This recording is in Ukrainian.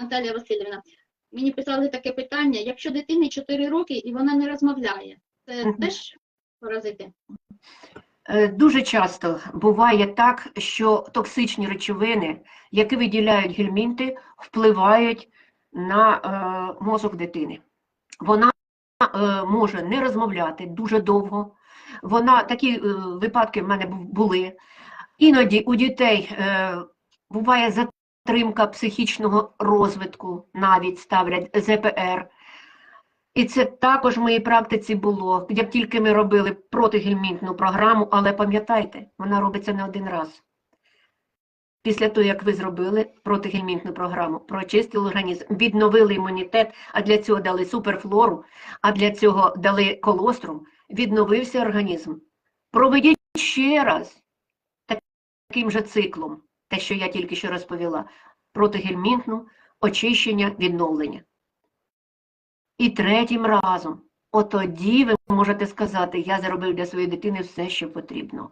Наталія Васильівна, мені писали таке питання: якщо дитині 4 роки і вона не розмовляє, це Мгм. теж паразити? Е, Дуже часто буває так, що токсичні речовини, які виділяють гельмінти, впливають на е, мозок дитини. Вона е, може не розмовляти дуже довго. Вона, такі е, випадки в мене були. Іноді у дітей е, буває затримка психічного розвитку, навіть ставлять ЗПР. І це також в моїй практиці було, як тільки ми робили протигельмінтну програму, але пам'ятайте, вона робиться не один раз. Після того, як ви зробили протигельмінтну програму, прочистили організм, відновили імунітет, а для цього дали суперфлору, а для цього дали колострум, відновився організм. Проведіть ще раз таким же циклом, те, що я тільки що розповіла, протигельмінтну, очищення, відновлення. І третім разом, отоді ви можете сказати, я зробив для своєї дитини все, що потрібно.